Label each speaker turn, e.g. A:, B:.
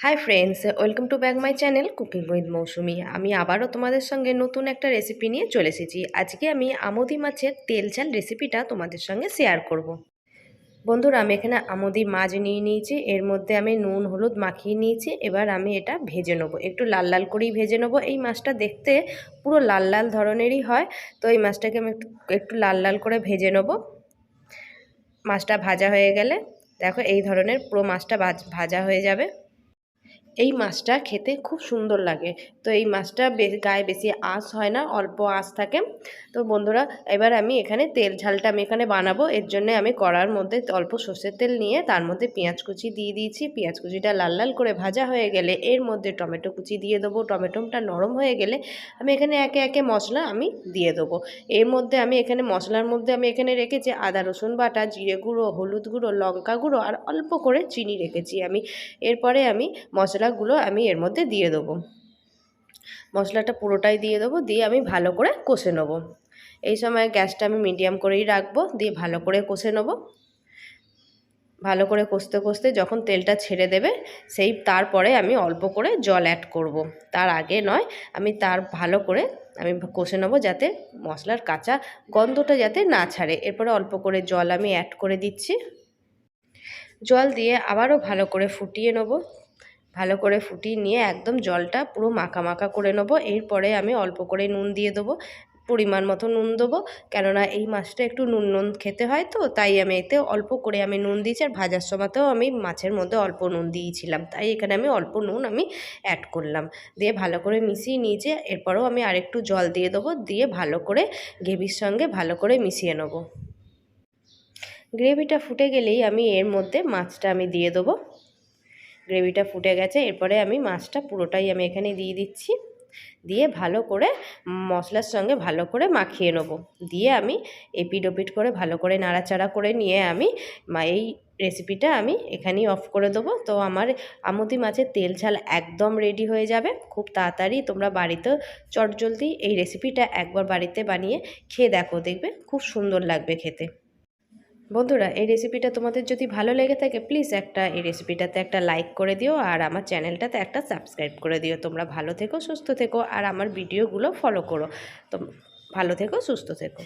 A: Hi friends welcome to back my channel cooking with Mousumi আমি আবারও তোমাদের সঙ্গে নতুন একটা রেসিপি নিয়ে চলে এসেছি। আজকে আমি আমদি মাছের তেল ঝাল রেসিপিটা তোমাদের সঙ্গে শেয়ার করব। বন্ধুরা, আমি এখানে আমদি মাছ নিয়ে নিয়েছি, এর মধ্যে আমি নুন, হলুদ মাখিয়ে নিয়েছি, এবার আমি এটা ভেজে নেব। একটু লাল লাল করেই ভেজে নেব। এই মাছটা দেখতে পুরো লাল লাল ধরনেরই হয়, তো এই মাছটাকে আমি একটু একটু লাল লাল করে ভেজে নেব। মাছটা ভাজা হয়ে গেলে, দেখো এই ধরনের পুরো মাছটা ভাজা হয়ে যাবে। এই মাছটা খেতে খুব সুন্দর লাগে। তো এই মাছটা গায়ে বেশি আঁশ হয় না, অল্প আঁশ থাকে। তো বন্ধুরা, এবার আমি এখানে তেল ঝালটা আমি এখানে বানাবো। এর জন্য আমি কড়ার মধ্যে অল্প সর্ষের তেল নিয়ে তার মধ্যে পেঁয়াজ কুচি দিয়ে দিয়েছি। পেঁয়াজ কুচিটা লাল লাল করে ভাজা হয়ে গেলে এর মধ্যে টমেটো কুচি দিয়ে দেবো। টমেটোটা নরম হয়ে গেলে আমি এখানে একে একে মশলা আমি দিয়ে দেবো। এর মধ্যে আমি এখানে মশলার মধ্যে আমি এখানে রেখেছি আদা, রসুন বাটা, জিরে গুঁড়ো, হলুদ গুঁড়ো, লঙ্কা গুঁড়ো আর অল্প করে চিনি রেখেছি আমি। এরপরে আমি মশলা মশলাগুলো আমি এর মধ্যে দিয়ে দেবো। মশলাটা পুরোটাই দিয়ে দেবো, দিয়ে আমি ভালো করে কষে নেব। এই সময় গ্যাসটা আমি মিডিয়াম করেই রাখব, দিয়ে ভালো করে কষে নেব। ভালো করে কষতে কষতে যখন তেলটা ছেড়ে দেবে, সেই তারপরে আমি অল্প করে জল অ্যাড করব। তার আগে নয়, আমি তার ভালো করে আমি কষে নেব যাতে মশলার কাঁচা গন্ধটা যাতে না ছাড়ে। এরপরে অল্প করে জল আমি অ্যাড করে দিচ্ছি। জল দিয়ে আবারও ভালো করে ফুটিয়ে নেব। ভালো করে ফুটিয়ে নিয়ে একদম জলটা পুরো মাখা মাখা করে নেব। এরপরে আমি অল্প করে নুন দিয়ে দেবো, পরিমাণ মতো নুন দেবো। কেননা এই মাছটা একটু নুন নুন খেতে হয় তো, তাই আমি এতে অল্প করে আমি নুন দিয়েছি আর ভাজার সময়তেও আমি মাছের মধ্যে অল্প নুন দিয়েছিলাম। তাই এখানে আমি অল্প নুন আমি অ্যাড করলাম। দিয়ে ভালো করে মিশিয়ে নিয়েছে, এরপরেও আমি আরেকটু জল দিয়ে দেবো, দিয়ে ভালো করে গ্রেভির সঙ্গে ভালো করে মিশিয়ে নেব। গ্রেভিটা ফুটে গেলেই আমি এর মধ্যে মাছটা আমি দিয়ে দেবো। গ্রেভিটা ফুটে গেছে, এরপরে আমি মাছটা পুরোটাই আমি এখানে দিয়ে দিচ্ছি। দিয়ে ভালো করে মশলার সঙ্গে ভালো করে মাখিয়ে নেব। দিয়ে আমি এপিড ওপিড করে ভালো করে নাড়াচাড়া করে নিয়ে আমি এই রেসিপিটা আমি এখানেই অফ করে দেবো। তো আমার আমতি মাছের তেল ঝাল একদম রেডি হয়ে যাবে। খুব তাড়াতাড়ি তোমরা বাড়িতেও চটজলদি এই রেসিপিটা একবার বাড়িতে বানিয়ে খেয়ে দেখো, দেখবে খুব সুন্দর লাগবে খেতে। বন্ধুরা, এই রেসিপিটা তোমাদের যদি ভালো লেগে থাকে প্লিজ একটা, এই রেসিপিটাতে একটা লাইক করে দিও আর আমার চ্যানেলটাতে একটা সাবস্ক্রাইব করে দিও। তোমরা ভালো থেকো, সুস্থ থেকো আর আমার ভিডিওগুলো ফলো করো। তো ভালো থেকো, সুস্থ থেকো।